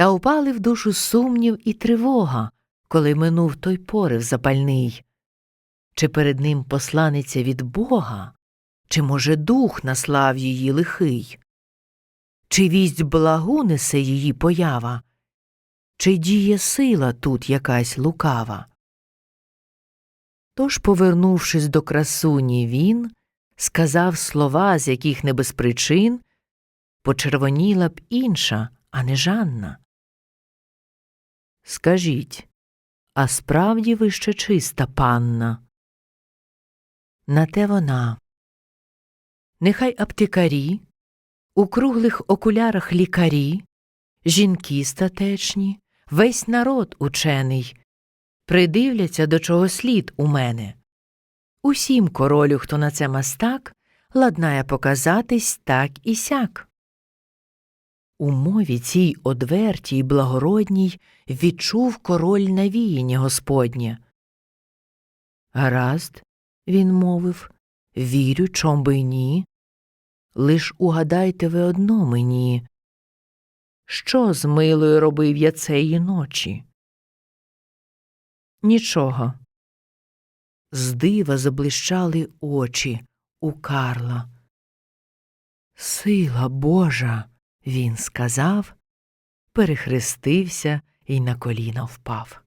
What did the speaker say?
Та упали в душу сумнів і тривога, коли минув той порив запальний. Чи перед ним посланиця від Бога, чи, може, дух наслав її лихий? Чи вість благу несе її поява, чи діє сила тут якась лукава? Тож, повернувшись до красуні, він сказав слова, з яких не без причин почервоніла б інша, а не Жанна. Скажіть, а справді ви ще чиста панна? На те вона. Нехай аптекарі, у круглих окулярах лікарі, жінки статечні, весь народ учений, придивляться, до чого слід у мене. Усім королю, хто на це мастак, ладнає показатись так і сяк. У мові цій одвертій благородній відчув король навіяння Господнє. Гаразд, він мовив, вірю, чом би ні. Лиш угадайте ви одно мені. Що з милою робив я цеї ночі? Нічого. З дива заблищали очі у Карла. Сила Божа, він сказав, перехрестився і на коліна впав.